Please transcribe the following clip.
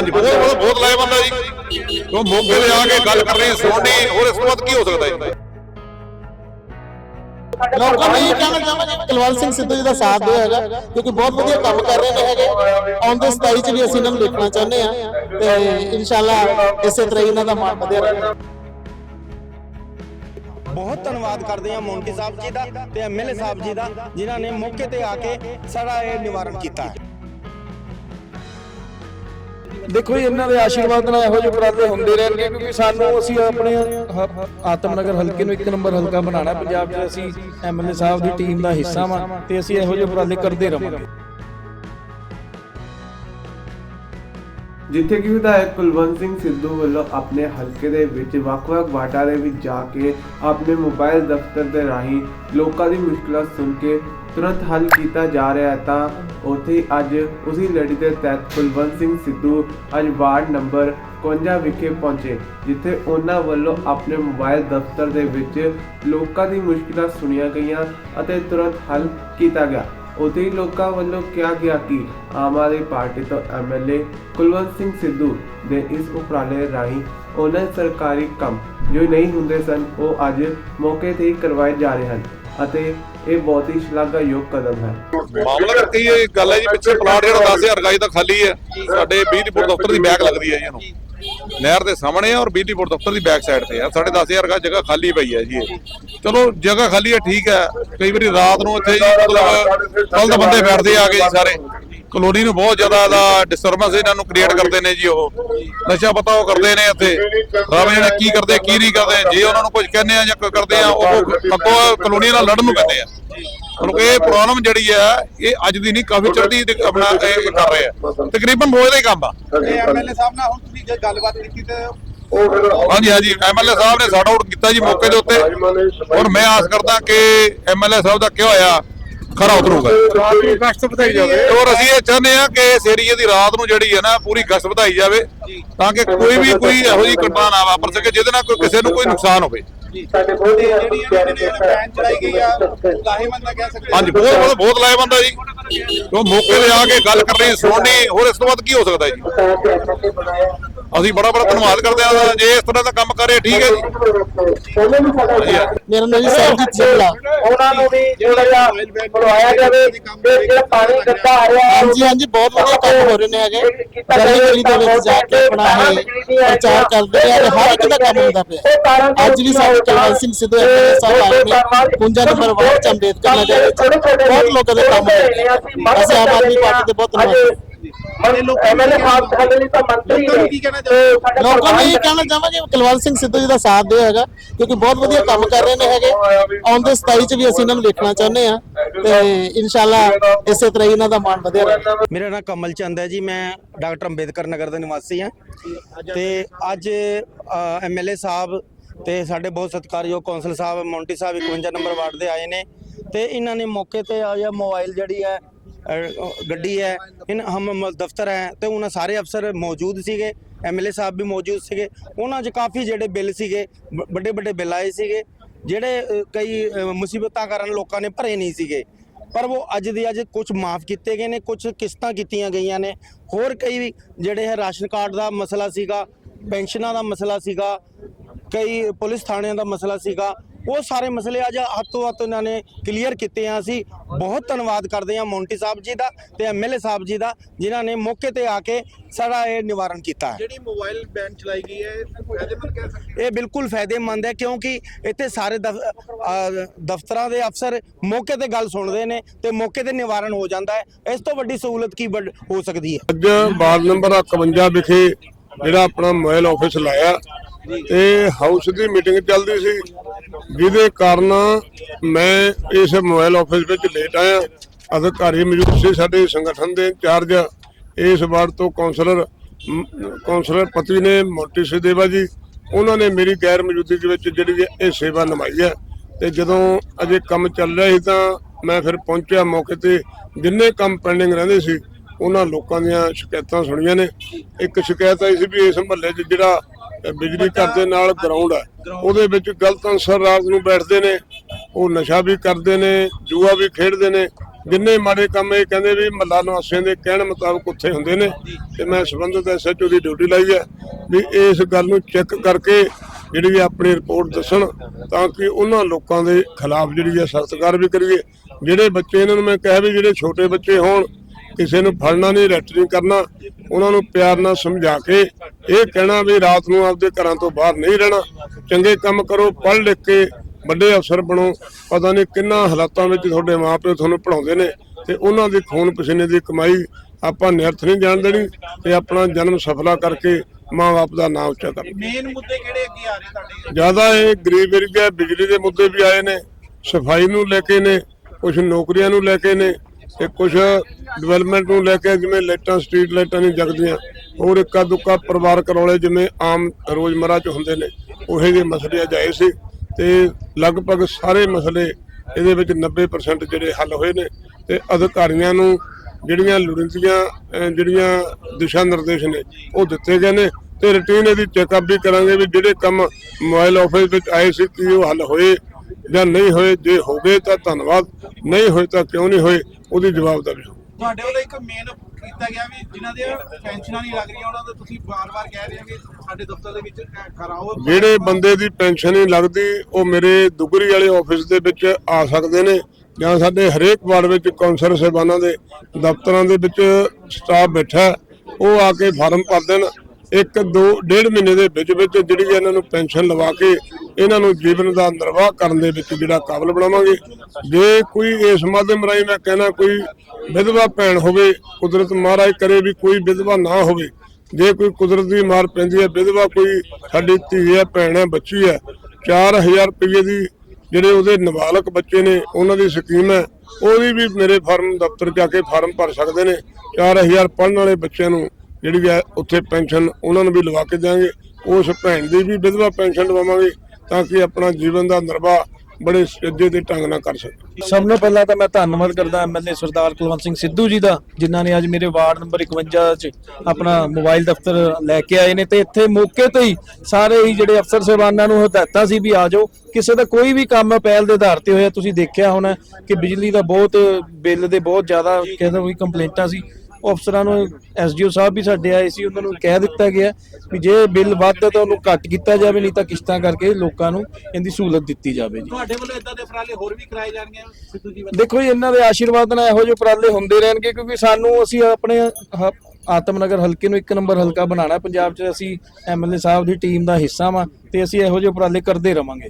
ਹਾਂਜੀ ਬਹੁਤ ਬਹੁਤ ਬਹੁਤ ਲਾਹੇਵੰਦ ਹੈ ਜੀ। ਉਹ ਮੌਕੇ ਤੇ ਆ ਕੇ ਗੱਲ ਕਰਨੀ ਸੁਣਨੀ ਹੋਰ ਇਸ ਤੋਂ ਬਾਅਦ ਕੀ ਹੋ ਸਕਦਾ ਜੀ? ਲੋਕਾਂ ਨੂੰ ਇਹ ਕਹਿਣਾ ਚਾਹਾਂਗੇ ਕਿ ਕੁਲਵੰਤ ਸਿੰਘ ਸਿੱਧੂ ਜੀ ਦਾ ਸਾਥ ਦਿਓ ਹੈਗਾ ਕਿਉਂਕਿ ਬਹੁਤ ਵਧੀਆ ਕੰਮ ਕਰ ਰਹੇ ਨੇ ਹੈਗੇ। ਆਉਂਦੇ 27 ਚ ਵੀ ਅਸੀਂ ਇਹਨਾਂ ਨੂੰ ਦੇਖਣਾ ਚਾਹੁੰਦੇ ਆ ਤੇ ਇਨਸ਼ਾਅੱਲਾ ਇਸੇ ਤਰ੍ਹਾਂ ਹੀ ਇਹਨਾਂ ਦਾ ਮਾਣ ਵਧਿਆ ਰਹੇਗਾ ਬਹੁਤ ਧੰਨਵਾਦ ਕਰਦੇ ਹਾਂ ਮੌਂਟੀ ਸਾਹਿਬ ਜੀ ਦਾ ਤੇ ਐਮਐਲਏ ਸਾਹਿਬ ਜੀ ਦਾ ਜਿਨ੍ਹਾਂ ਨੇ ਮੌਕੇ ਤੇ ਆ ਕੇ ਸਾਡਾ ਇਹ ਨਿਵਾਰਨ ਕੀਤਾ ਹੈ। ਦੇਖੋ ਜੀ, ਇਹਨਾਂ ਦੇ ਆਸ਼ੀਰਵਾਦ ਨਾਲ ਇਹੋ ਜਿਹੇ ਉਪਰਾਲੇ ਹੁੰਦੇ ਰਹਿਣਗੇ, ਕਿਉਂਕਿ ਸਾਨੂੰ ਅਸੀਂ ਆਪਣੇ ਆਤਮਨਗਰ ਹਲਕੇ ਨੂੰ ਇੱਕ ਨੰਬਰ ਹਲਕਾ ਬਣਾਉਣਾ ਪੰਜਾਬ 'ਚ ਅਸੀਂ ਐਮਐਲਏ ਸਾਹਿਬ ਦੀ ਟੀਮ ਦਾ ਹਿੱਸਾ ਵਾਂ ਤੇ ਅਸੀਂ ਇਹੋ ਜਿਹੇ ਉਪਰਾਲੇ ਕਰਦੇ ਰਵਾਂਗੇ। ਜਿੱਥੇ ਕਿ ਵਿਧਾਇਕ ਕੁਲਵੰਤ ਸਿੰਘ ਸਿੱਧੂ ਵੱਲੋਂ ਆਪਣੇ ਹਲਕੇ ਦੇ ਵਿੱਚ ਵੱਖ-ਵੱਖ ਵਾਰਡਾਂ ਦੇ ਵਿੱਚ ਜਾ ਕੇ ਆਪਣੇ ਮੋਬਾਈਲ ਦਫ਼ਤਰ ਦੇ ਰਾਹੀਂ ਲੋਕਾਂ ਦੀ ਮੁਸ਼ਕਲਾਂ ਸੁਣ ਕੇ ਤੁਰੰਤ ਹੱਲ ਕੀਤਾ ਜਾ ਰਿਹਾ ਹੈ ਤਾਂ ਉੱਥੇ ਹੀ ਅੱਜ ਉਸੇ ਲੜੀ ਦੇ ਤਹਿਤ ਕੁਲਵੰਤ ਸਿੰਘ ਸਿੱਧੂ ਅੱਜ ਵਾਰਡ ਨੰਬਰ 51 ਵਿਖੇ ਪਹੁੰਚੇ, ਜਿੱਥੇ ਉਹਨਾਂ ਵੱਲੋਂ ਆਪਣੇ ਮੋਬਾਈਲ ਦਫ਼ਤਰ ਦੇ ਵਿੱਚ ਲੋਕਾਂ ਦੀ ਮੁਸ਼ਕਲਾਂ ਸੁਣੀਆਂ ਗਈਆਂ ਅਤੇ ਤੁਰੰਤ ਹੱਲ ਕੀਤਾ ਗਿਆ। ਉੱਥੇ ਹੀ ਲੋਕਾਂ ਵੱਲੋਂ ਕਿਹਾ ਗਿਆ ਕਿ ਆਮ ਆਦਮੀ ਪਾਰਟੀ ਤੋਂ ਐਮਐਲਏ ਕੁਲਵੰਤ ਸਿੰਘ ਸਿੱਧੂ ਦੇ ਇਸ ਉਪਰਾਲੇ ਰਾਹੀਂ ਉਹਨਾਂ ਸਰਕਾਰੀ ਕੰਮ ਜੋ ਨਹੀਂ ਹੁੰਦੇ ਸਨ, ਉਹ ਅੱਜ ਮੌਕੇ ਤੇ ਹੀ ਕਰਵਾਏ ਜਾ ਰਹੇ ਹਨ। ਅਤੇ ਇਹ ਬਹੁਤ ਹੀ ਸ਼ਲਾਘਾਯੋਗ ਕਦਮ ਹੈ। ਮਾਮਲਾ ਕਰਕੇ ਇਹ ਗੱਲ ਹੈ ਜੀ, ਪਿੱਛੇ ਪਲਾਟ ਜਿਹੜਾ 10000 ਗਾਈ ਦਾ ਖਾਲੀ ਹੈ। ਸਾਡੇ ਬਿਜਲੀ ਬੋਰਡ ਦਫ਼ਤਰ ਦੀ ਬੈਕ ਲੱਗਦੀ ਹੈ ਜੀ ਇਹਨੂੰ। ਨਹਿਰ ਦੇ ਸਾਹਮਣੇ ਆ ਔਰ ਬਿਜਲੀ ਬੋਰਡ ਦਫ਼ਤਰ ਦੀ ਬੈਕ ਸਾਈਡ ਤੇ ਆ। ਸਾਡੇ 10000 ਗਾ ਜਗ੍ਹਾ ਖਾਲੀ ਪਈ ਹੈ ਜੀ ਇਹ। ਚਲੋ, ਜਗ੍ਹਾ ਖਾਲੀ ਹੈ, ਠੀਕ ਹੈ। ਕਈ ਵਾਰੀ ਰਾਤ ਨੂੰ ਇੱਥੇ ਜੀ, ਮਤਲਬ ਕੱਲ ਦੇ ਬੰਦੇ ਬੈਠਦੇ ਆ ਗਏ ਸਾਰੇ। ਕਲੋਨੀ ਨੂੰ ਬਹੁਤ ਜ਼ਿਆਦਾ ਦਾ ਡਿਸਟਰਬੈਂਸ ਇਹਨਾਂ ਨੂੰ ਕ੍ਰੀਏਟ ਕਰਦੇ ਨੇ ਜੀ ਉਹ। ਨਸ਼ਾ ਪਤਾ ਉਹ ਕਰਦੇ ਨੇ ਇੱਥੇ। ਰੱਬ ਜਿਹੜੇ ਕੀ ਕਰਦੇ ਕੀ ਨਹੀਂ ਕਰਦੇ। ਜੇ ਉਹਨਾਂ ਨੂੰ ਕੁਝ ਕਹਿੰਦੇ ਆ ਜਾਂ ਕੋਈ ਕਰਦੇ ਆ ਉਹ ਅੱਗੋਂ ਕਲੋਨੀ ਨਾਲ ਲੜਨ ਨੂੰ ਪੈਂਦੇ ਆ। ਹੁਣ ਇਹ ਪ੍ਰੋਬਲਮ ਜਿਹੜੀ ਹੈ ਇਹ ਅੱਜ ਦੀ ਨਹੀਂ ਕਾਫੀ ਚੜ੍ਹਦੀ ਤੇ ਆਪਣਾ ਇਹ ਕਰ ਰਹੇ ਆ। ਤਕਰੀਬਨ ਰੋਜ਼ ਦਾ ਹੀ ਕੰਮ ਆ। ਐਮਐਲਏ ਸਾਹਿਬ ਨਾਲ ਹੁਣ ਤੁਸੀਂ ਜੇ ਗੱਲਬਾਤ ਕੀਤੀ ਤੇ ਹਾਂਜੀ ਹਾਂਜੀ। ਐਮਐਲਏ ਸਾਹਿਬ ਨੇ ਸਾਡਾ ਆਊਟ ਕੀਤਾ ਜੀ ਮੌਕੇ ਦੇ ਉੱਤੇ। ਔਰ ਮੈਂ ਆਸ ਕਰਦਾ ਕਿ ਐਮਐਲਏ ਸਾਹਿਬ ਦਾ ਕੀ ਹੋਇਆ ਖਰਾ ਉਤਰੂਗਾ। ਔਰ ਅਸੀਂ ਇਹ ਚਾਹੁੰਦੇ ਆ ਕਿ ਇਸ ਏਰੀਏ ਦੀ ਰਾਤ ਨੂੰ ਜਿਹੜੀ ਹੈ ਨਾ ਪੂਰੀ ਗਸ਼ਤ ਵਧਾਈ ਜਾਵੇ ਤਾਂ ਕਿ ਕੋਈ ਵੀ ਕੋਈ ਇਹੋ ਜਿਹੀ ਘਟਨਾ ਨਾ ਵਾਪਰ ਸਕੇ ਜਿਹਦੇ ਨਾਲ ਕੋਈ ਕਿਸੇ ਨੂੰ ਕੋਈ ਨੁਕਸਾਨ ਹੋਵੇ। ਬੈਨ ਚਲਾਈ ਗਈ ਆ ਲਾਹੇਵੰਦ ਦਾ ਕਹਿ ਸਕਦੇ ਹਾਂਜੀ ਬਹੁਤ ਬਹੁਤ ਬਹੁਤ ਲਾਹੇਵੰਦ ਹੈ ਜੀ। ਉਹ ਮੌਕੇ ਤੇ ਆ ਕੇ ਗੱਲ ਕਰਨੀ ਸੁਣਨੀ ਹੋਰ ਇਸ ਤੋਂ ਬਾਅਦ ਕੀ ਹੋ ਸਕਦਾ ਜੀ? ਅਸੀਂ ਬੜਾ ਬੜਾ ਧੰਨਵਾਦ ਕਰਦੇ ਹਾਂ ਜੇ ਇਸ ਤਰ੍ਹਾਂ ਦਾ ਕੰਮ ਕਰੇ ਠੀਕ ਹੈ ਜੀ। ਮੇਰਾ ਨਾਮ ਜੀ ਸਰਜੀਤ ਸਿੰਘਲਾ ਉਹਨਾਂ ਨੂੰ ਵੀ ਥੋੜਾ ਜਿਹਾ ਕਰਵਾਇਆ ਜਾਵੇ ਜਿਹੜਾ ਪਾਣੀ ਗੰਦਾ ਆ ਰਿਹਾ ਹੈ ਹਾਂਜੀ ਹਾਂਜੀ ਬਹੁਤ ਵਧੀਆ ਕੰਮ ਹੋ ਰਹੇ ਨੇ ਹੈਗੇ। ਗਲੀ ਗਲੀ ਦੇ ਵਿੱਚ ਜਾ ਕੇ ਆਪਣਾ ਇਹ ਪ੍ਰਚਾਰ ਕਰਦੇ ਆ ਤੇ ਹਰ ਇੱਕ ਦਾ ਕੰਮ ਹੁੰਦਾ ਪਿਆ। ਅੱਜ ਵੀ ਸਾਡੇ ਕੁਲਵੰਤ ਸਿੰਘ ਸਿੱਧੂ ਸਾਹਿਬ ਆਏ ਨੇ ਪੁੰਜਾ ਨੰਬਰ ਵਾਰਡ ਚ ਅੰਬੇਦਕਰ ਨਗਰ ਬਹੁਤ ਲੋਕਾਂ ਦੇ ਕੰਮ ਹੋ ਰਹੇ ਨੇ। ਅਸੀਂ ਆਮ ਆਦਮੀ ਪਾਰਟੀ ਦੇ ਬਹੁਤ ਧੰਨਵਾਦ ਐਮਐਲਏ ਸਾਹਿਬ ਸਾਡੇ ਲਈ ਤਾਂ ਮੰਤਰੀ ਲੋਕਾਂ ਨੂੰ ਕੀ ਕਹਿਣਾ ਚਾਹੁੰਦੇ ਸਾਡੇ ਲੋਕਾਂ ਨੂੰ ਇਹ ਕਹਿਣਾ ਚਾਹਾਂਗੇ ਕੁਲਵੰਤ ਸਿੰਘ ਸਿੱਧੂ ਜੀ ਦਾ ਸਾਥ ਦਿਓ ਹੈਗਾ ਕਿਉਂਕਿ ਬਹੁਤ ਵਧੀਆ ਕੰਮ ਕਰ ਰਹੇ ਨੇ ਹੈਗੇ। ਆਉਂਦੇ 27 ਚ ਵੀ ਅਸੀਂ ਇਹਨਾਂ ਨੂੰ ਦੇਖਣਾ ਚਾਹੁੰਦੇ ਆ ਤੇ ਇਨਸ਼ਾਅੱਲਾ ਇਸੇ ਤਰ੍ਹਾਂ ਹੀ ਇਹਨਾਂ ਦਾ ਮਾਣ ਵਧਿਆ ਰਹੇਗਾ ਮੇਰਾ ਨਾਮ ਕਮਲ ਚੰਦ ਹੈ ਜੀ ਮੈਂ ਡਾਕਟਰ ਅੰਬੇਦਕਰ ਨਗਰ ਦਾ ਨਿਵਾਸੀ ਹਾਂ। ਤੇ ਅੱਜ ਐਮਐਲਏ ਸਾਹਿਬ ਤੇ ਸਾਡੇ ਬਹੁਤ ਸਤਿਕਾਰਯੋਗ council sahib Monty sahib 51 number ward ਦੇ ਆਏ ਨੇ। ਤੇ ਇਹਨਾਂ ਨੇ ਮੌਕੇ ਤੇ ਆ ਜਾਂ ਮੋਬਾਈਲ ਜਿਹੜੀ ਹੈ ਗੱਡੀ ਹੈ, ਇਨ ਹਮ ਦਫ਼ਤਰ ਹੈ, ਤੇ ਉਹਨਾਂ ਸਾਰੇ ਅਫਸਰ ਮੌਜੂਦ ਸੀਗੇ ਐਮਐਲਏ ਸਾਹਿਬ ਵੀ ਮੌਜੂਦ ਸੀਗੇ, ਉਹਨਾਂ 'ਚ ਕਾਫੀ ਜਿਹੜੇ ਬਿੱਲ ਸੀਗੇ ਵੱਡੇ ਵੱਡੇ ਬਿੱਲ ਆਏ ਸੀਗੇ, ਜਿਹੜੇ ਕਈ ਮੁਸੀਬਤਾਂ ਕਾਰਨ ਲੋਕਾਂ ਨੇ ਭਰੇ ਨਹੀਂ ਸੀਗੇ। ਪਰ ਉਹ ਅੱਜ ਦੀ ਅੱਜ ਕੁਝ ਮਾਫ ਕੀਤੇ ਗਏ ਨੇ ਕੁਝ ਕਿਸ਼ਤਾਂ ਕੀਤੀਆਂ ਗਈਆਂ ਨੇ। ਹੋਰ ਕਈ ਜਿਹੜੇ ਹੈ, ਰਾਸ਼ਨ ਕਾਰਡ ਦਾ ਮਸਲਾ ਸੀਗਾ, ਪੈਨਸ਼ਨਾਂ ਦਾ ਮਸਲਾ ਸੀਗਾ, ਕਈ ਪੁਲਿਸ ਥਾਣਿਆਂ ਦਾ ਮਸਲਾ ਸੀਗਾ ਉਹ ਸਾਰੇ ਮਸਲੇ ਅੱਜ ਹੱਥੋਂ ਹੱਥ ਇਹਨਾਂ ਨੇ ਕਲੀਅਰ ਕੀਤੇ ਆ ਅਸੀਂ। ਬਹੁਤ ਧੰਨਵਾਦ ਕਰਦੇ ਹਾਂ ਮੌਂਟੀ ਸਾਹਿਬ ਜੀ ਦਾ ਤੇ ਐਮਐਲਏ ਸਾਹਿਬ ਜੀ ਦਾ ਜਿਨ੍ਹਾਂ ਨੇ ਮੌਕੇ ਤੇ ਆ ਕੇ ਸਾਡਾ ਇਹ ਨਿਵਾਰਨ ਕੀਤਾ ਹੈ। ਜਿਹੜੀ ਮੋਬਾਈਲ ਬੈਨ ਚਲਾਈ ਗਈ ਹੈ ਫਾਇਦੇਮੰਦ ਕਹਿ ਸਕਦੇ ਇਹ ਬਿਲਕੁਲ ਫਾਇਦੇਮੰਦ ਹੈ ਕਿਉਂਕਿ ਇੱਥੇ ਸਾਰੇ ਦਫ਼- ਅਹ ਦਫ਼ਤਰਾਂ ਦੇ ਅਫਸਰ ਮੌਕੇ ਤੇ ਗੱਲ ਸੁਣਦੇ ਨੇ ਤੇ ਮੌਕੇ ਤੇ ਨਿਵਾਰਨ ਹੋ ਜਾਂਦਾ ਹੈ। ਇਸ ਤੋਂ ਵੱਡੀ ਸਹੂਲਤ ਕੀ ਵੱਡ- ਹੋ ਸਕਦੀ ਹੈ? ਅੱਜ ਵਾਰਡ ਨੰਬਰ 51 ਵਿਖੇ ਜਿਹੜਾ ਆਪਣਾ ਮੋਬਾਈਲ ਆਫਿਸ ਲਾਇਆ ਤੇ ਹਾਊਸ ਦੀ ਮੀਟਿੰਗ ਚੱਲਦੀ ਸੀ। ਜਿਹਦੇ ਕਾਰਨ ਮੈਂ ਇਸ ਮੋਬਾਈਲ ਆਫਿਸ ਵਿੱਚ ਲੇਟ ਆਇਆ। ਅਧਿਕਾਰੀ ਮੌਜੂਦ ਸੀ ਸਾਡੇ ਸੰਗਠਨ ਦੇ ਇੰਚਾਰਜ। ਇਸ ਵਾਰਡ ਤੋਂ ਕਾਉਂਸਲਰ ਮ, ਕਾਉਂਸਲਰ ਪਤੀ ਨੇ ਮੋਟੀ ਸਿਦੇਵਾ ਜੀ ਉਹਨਾਂ ਨੇ ਮੇਰੀ ਗੈਰ ਮੌਜੂਦਗੀ ਦੇ ਵਿੱਚ ਜਿਹੜੀ ਇਹ ਸੇਵਾ ਨਿਭਾਈ ਹੈ। ਤੇ ਜਦੋਂ ਅਜੇ ਕੰਮ ਚੱਲ ਰਿਹਾ ਸੀ ਤਾਂ ਮੈਂ ਫਿਰ ਪਹੁੰਚਿਆ ਮੌਕੇ ਤੇ। ਜਿੰਨੇ ਕੰਮ ਪੈਂਡਿੰਗ ਰਹਿੰਦੇ ਸੀ ਉਹਨਾਂ ਲੋਕਾਂ ਦੀਆਂ ਸ਼ਿਕਾਇਤਾਂ ਸੁਣੀਆਂ ਨੇ। ਇੱਕ ਸ਼ਿਕਾਇਤ ਆਈ ਸੀ ਵੀ ਇਸ ਮਹੱਲੇ 'ਚ ਜਿਹੜਾ ਬਿਜਲੀ ਘਰ ਦੇ ਨਾਲ ਗਰਾਊਂਡ ਹੈ। ਉਹਦੇ ਵਿੱਚ ਗਲਤ ਅਨਸਰ ਰਾਤ ਨੂੰ ਬੈਠਦੇ ਨੇ ਉਹ ਨਸ਼ਾ ਵੀ ਕਰਦੇ ਨੇ ਜੂਆ ਵੀ ਖੇਡਦੇ ਨੇ। ਜਿੰਨੇ ਮਾੜੇ ਕੰਮ ਇਹ ਕਹਿੰਦੇ ਵੀ ਮੱਲਾ ਨਿਵਾਸੀਆਂ ਦੇ ਕਹਿਣ ਮੁਤਾਬਕ ਉੱਥੇ ਹੁੰਦੇ ਨੇ ਤੇ ਮੈਂ ਸੰਬੰਧਿਤ ਐਸਐਚਓ ਦੀ ਡਿਊਟੀ ਲਾਈ ਹੈ ਵੀ ਇਸ ਗੱਲ ਨੂੰ ਚੈੱਕ ਕਰਕੇ ਜਿਹੜੀ ਆਪਣੀ ਰਿਪੋਰਟ ਦੱਸਣ ਤਾਂ ਕਿ ਉਹਨਾਂ ਲੋਕਾਂ ਦੇ ਖਿਲਾਫ ਜਿਹੜੀ ਹੈ ਸਖਤ ਕਾਰਵਾਈ ਕਰੀਏ। ਜਿਹੜੇ ਬੱਚੇ ਇਹਨਾਂ ਨੂੰ ਮੈਂ ਕਿਹਾ ਵੀ ਜਿਹੜੇ ਛੋਟੇ ਬੱਚੇ ਹੋਣ ਕਿਸੇ ਨੂੰ ਫੜਨਾ ਨਹੀਂ ਨਹੀਂ ਕਰਨਾ ਉਹਨਾਂ ਨੂੰ ਪਿਆਰ ਨਾਲ ਸਮਝਾ ਕੇ ਇਹ ਕਹਿਣਾ ਵੀ ਰਾਤ ਨੂੰ ਆਪਦੇ ਘਰਾਂ ਤੋਂ ਬਾਹਰ ਨਹੀਂ ਰਹਿਣਾ। ਚੰਗੇ ਕੰਮ ਕਰੋ ਪੜ੍ਹ ਲਿਖ ਕੇ ਵੱਡੇ ਅਫਸਰ ਬਣੋ। ਪਤਾ ਨਹੀਂ ਕਿੰਨਾ ਹਾਲਾਤਾਂ ਵਿੱਚ ਤੁਹਾਡੇ ਮਾਪੇ ਤੁਹਾਨੂੰ ਪੜਾਉਂਦੇ ਨੇ ਤੇ ਉਹਨਾਂ ਦੀ ਖੂਨ ਪਸੀਨੇ ਦੀ ਕਮਾਈ ਆਪਾਂ ਨਿਰਥ ਨਹੀਂ ਜਾਣ ਦੇਣੀ ਤੇ ਆਪਣਾ ਜਨਮ ਸਫਲਾ ਕਰਕੇ ਮਾਂ-ਬਾਪ ਦਾ ਨਾਮ ਉੱਚਾ ਕਰਨਾ ਮੇਨ ਮੁੱਦੇ ਕਿਹੜੇ ਅੱਗੇ ਆ ਰਹੇ ਤੁਹਾਡੇ? ਜ਼ਿਆਦਾ ਇਹ ਗਰੀਬ ਏਰੀਆ ਬਿਜਲੀ ਦੇ ਮੁੱਦੇ ਵੀ ਆਏ ਨੇ ਸਫ਼ਾਈ ਨੂੰ ਲੈ ਕੇ ਨੇ ਕੁਝ ਨੌਕਰੀਆਂ ਨੂੰ ਲੈ ਕੇ ਨੇ ਤੇ ਕੁਝ ਡਿਵੈਲਪਮੈਂਟ ਨੂੰ ਲੈ ਕੇ ਜਿਵੇਂ ਲਾਈਟਾਂ ਸਟਰੀਟ ਲਾਈਟਾਂ ਨਹੀਂ ਜਗਦੀਆਂ, ਹੋਰ ਇੱਕਾ ਦੁੱਕਾ ਪਰਿਵਾਰਕ ਰੌਲੇ ਜਿਵੇਂ ਆਮ ਰੋਜ਼ਮਰਾ ਚ ਹੁੰਦੇ ਨੇ, ਉਹੇ ਜਿਹੇ ਮਸਲੇ ਅੱਜ ਆਏ ਸੀ ਤੇ ਲਗਭਗ ਸਾਰੇ ਮਸਲੇ ਇਹਦੇ ਵਿੱਚ 90% ਜਿਹੜੇ ਹੱਲ ਹੋਏ ਨੇ ਤੇ ਅਧਿਕਾਰੀਆਂ ਨੂੰ ਜਿਹੜੀਆਂ ਲੋੜੀਂਦੀਆਂ ਜਿਹੜੀਆਂ ਦਿਸ਼ਾ ਨਿਰਦੇਸ਼ ਨੇ, ਉਹ ਦਿੱਤੇ ਗਏ ਨੇ ਤੇ ਰੁਟੀਨ ਇਹਦੀ ਚੈੱਕਅਪ ਵੀ ਕਰਾਂਗੇ ਵੀ ਜਿਹੜੇ ਕੰਮ ਮੋਬਾਈਲ ਆਫਿਸ ਵਿੱਚ ਆਏ ਸੀ, ਕਿ ਉਹ ਹੱਲ ਹੋਏ ਜਾਂ ਨਹੀਂ ਹੋਏ, ਜੇ ਹੋ ਗਏ ਤਾਂ ਧੰਨਵਾਦ, ਨਹੀਂ ਹੋਏ ਤਾਂ ਕਿਉਂ ਨਹੀਂ ਹੋਏ ਉਹਦੀ ਜਵਾਬਦਾਰੀ ਹੋਊ। ਤੁਹਾਡੇ ਵੱਲੋਂ ਇੱਕ ਮੇਨ ਕੀਤਾ ਗਿਆ ਵੀ ਜਿਨ੍ਹਾਂ ਦੇ ਪੈਨਸ਼ਨਾਂ ਨਹੀਂ ਲੱਗ ਰਹੀਆਂ ਉਹਨਾਂ ਦੇ ਤੁਸੀਂ ਵਾਰ-ਵਾਰ ਕਹਿ ਰਹੇ ਹੋ ਕਿ ਸਾਡੇ ਦਫ਼ਤਰ ਦੇ ਵਿੱਚ ਕਰਾਓ ਜਿਹੜੇ ਬੰਦੇ ਦੀ ਪੈਨਸ਼ਨ ਨਹੀਂ ਲੱਗਦੀ ਉਹ ਮੇਰੇ ਦੁਗਰੀ ਵਾਲੇ ਆਫਿਸ ਦੇ ਵਿੱਚ ਆ ਸਕਦੇ ਨੇ ਜਾਂ ਸਾਡੇ ਹਰੇਕ ਵਾਰਡ ਵਿੱਚ ਕੌਂਸਲਰ ਸਾਹਿਬਾਨਾਂ ਦੇ ਦਫ਼ਤਰਾਂ ਦੇ ਵਿੱਚ ਸਟਾਫ ਬੈਠਾ ਉਹ ਆ ਕੇ ਫਾਰਮ ਭਰ ਦੇਣ। ਇੱਕ, ਦੋ, ਡੇਢ ਮਹੀਨੇ ਦੇ ਵਿੱਚ ਵਿੱਚ ਜਿਹੜੀ ਇਹਨਾਂ ਨੂੰ ਪੈਨਸ਼ਨ ਲਵਾ ਕੇ ਇਹਨਾਂ ਨੂੰ ਜੀਵਨ ਦਾ ਨਿਰਵਾਹ ਕਰਨ ਦੇ ਵਿੱਚ ਜਿਹੜਾ ਕਾਬਲ ਬਣਾਵਾਂਗੇ। ਜੇ ਕੋਈ ਇਸ ਮਾਧਿਅਮ ਰਾਹੀਂ ਮੈਂ ਕਹਿਣਾ ਕੋਈ ਵਿਧਵਾ ਭੈਣ ਹੋਵੇ, ਕੁਦਰਤ ਮਹਾਰਾਜ ਕਰੇ ਵੀ ਕੋਈ ਵਿਧਵਾ ਨਾ ਹੋਵੇ, ਜੇ ਕੋਈ ਕੁਦਰਤ ਦੀ ਮਾਰ ਪੈਂਦੀ ਹੈ, ਵਿਧਵਾ ਕੋਈ ਸਾਡੀ ਧੀ ਹੈ, ਭੈਣ ਹੈ, ਬੱਚੀ ਹੈ 4000 ਰੁਪਏ ਦੀ ਜਿਹੜੇ ਉਹਦੇ ਨਾਬਾਲਗ ਬੱਚੇ ਨੇ, ਉਹਨਾਂ ਦੀ ਸਕੀਮ ਹੈ, ਉਹਦੀ ਵੀ ਮੇਰੇ ਫਾਰਮ ਦਫ਼ਤਰ ਜਾ ਕੇ ਫਾਰਮ ਭਰ ਸਕਦੇ ਨੇ। 4000 ਪੜ੍ਹਨ ਵਾਲੇ ਬੱਚਿਆਂ ਨੂੰ ਜਿਹੜੀ ਹੈ ਉੱਥੇ ਪੈਨਸ਼ਨ ਉਹਨਾਂ ਨੂੰ ਵੀ ਲਵਾ ਕੇ ਦਿਆਂਗੇ। ਉਸ ਭੈਣ ਦੀ ਵੀ ਵਿਧਵਾ ਪੈਨਸ਼ਨ ਲਵਾਵਾਂਗੇ ਤਾਂ ਕਿ ਆਪਣਾ ਜੀਵਨ ਦਾ ਨਿਰਵਾਹ ਬੜੇ ਸਿੱਧੇ ਦੇ ਢੰਗ ਨਾਲ ਕਰ ਸਕੇ ਸਭ ਤੋਂ ਪਹਿਲਾਂ ਤਾਂ ਮੈਂ ਧੰਨਵਾਦ ਕਰਦਾ ਐਮਐਲਏ ਸਰਦਾਰ ਕੁਲਵੰਤ ਸਿੰਘ ਸਿੱਧੂ ਜੀ ਦਾ, ਜਿਨ੍ਹਾਂ ਨੇ ਅੱਜ ਮੇਰੇ ਵਾਰਡ ਨੰਬਰ 51 ਚ ਆਪਣਾ ਮੋਬਾਈਲ ਦਫ਼ਤਰ ਲੈ ਕੇ ਆਏ ਨੇ ਤੇ ਇੱਥੇ ਮੌਕੇ ਤੇ ਹੀ ਸਾਰੇ ਹੀ ਜਿਹੜੇ ਅਫਸਰ ਸਾਹਿਬਾਨਾਂ ਨੂੰ ਹਦਾਇਤਾਂ ਸੀ ਵੀ ਆ ਜਾਓ। ਕਿਸੇ ਦਾ ਕੋਈ ਵੀ ਕੰਮ ਪਹਿਲ ਦੇ ਆਧਾਰ ਤੇ ਹੋਇਆ, ਤੁਸੀਂ ਦੇਖਿਆ ਹੋਣਾ ਕਿ ਬਿਜਲੀ ਦਾ ਬਹੁਤ ਬਿੱਲ ਦੇ ਬਹੁਤ ਜ਼ਿਆਦਾ ਕਹਿੰਦਾ ਵੀ ਕੰਪਲੇਂਟਾਂ ਸੀ। ਉਹ ਅਫਸਰਾਂ ਨੂੰ ਐਸਡੀਓ ਸਾਹਿਬ ਵੀ ਸਾਡੇ ਆਏ ਸੀ ਉਹਨਾਂ ਨੂੰ ਕਹਿ ਦਿੱਤਾ ਗਿਆ ਵੀ ਜੇ ਬਿੱਲ ਵੱਧਦਾ ਤਾਂ ਉਹਨੂੰ ਘੱਟ ਕੀਤਾ ਜਾਵੇ ਨਹੀਂ ਤਾਂ ਕਿਸ਼ਤਾਂ ਕਰਕੇ ਲੋਕਾਂ ਨੂੰ ਇਹਦੀ ਸਹੂਲਤ ਦਿੱਤੀ ਜਾਵੇ ਜੀ। ਤੁਹਾਡੇ ਵੱਲੋਂ ਇਦਾਂ ਦੇ ਉਪਰਾਲੇ ਹੋਰ ਵੀ ਕਰਾਏ ਜਾਣਗੇ? ਸਿੱਧੂ ਜੀ ਵੱਲੋਂ ਦੇਖੋ ਜੀ ਇਹਨਾਂ ਦੇ ਆਸ਼ੀਰਵਾਦ ਨਾਲ ਇਹੋ ਜਿਹੇ ਉਪਰਾਲੇ ਹੁੰਦੇ ਰਹਿਣਗੇ ਕਿਉਂਕਿ ਸਾਨੂੰ ਅਸੀਂ ਆਪਣੇ ਹ- ਆਤਮਨਗਰ ਹਲਕੇ ਨੂੰ ਇੱਕ ਨੰਬਰ ਹਲਕਾ ਬਣਾਉਣਾ ਪੰਜਾਬ 'ਚ ਅਸੀਂ ਐਮਐਲਏ ਸਾਹਿਬ ਦੀ ਟੀਮ ਦਾ ਹਿੱਸਾ ਵਾਂ ਤੇ ਅਸੀਂ ਇਹੋ ਜਿਹੇ ਉਪਰਾਲੇ ਕਰਦੇ ਰਵਾਂਗੇ।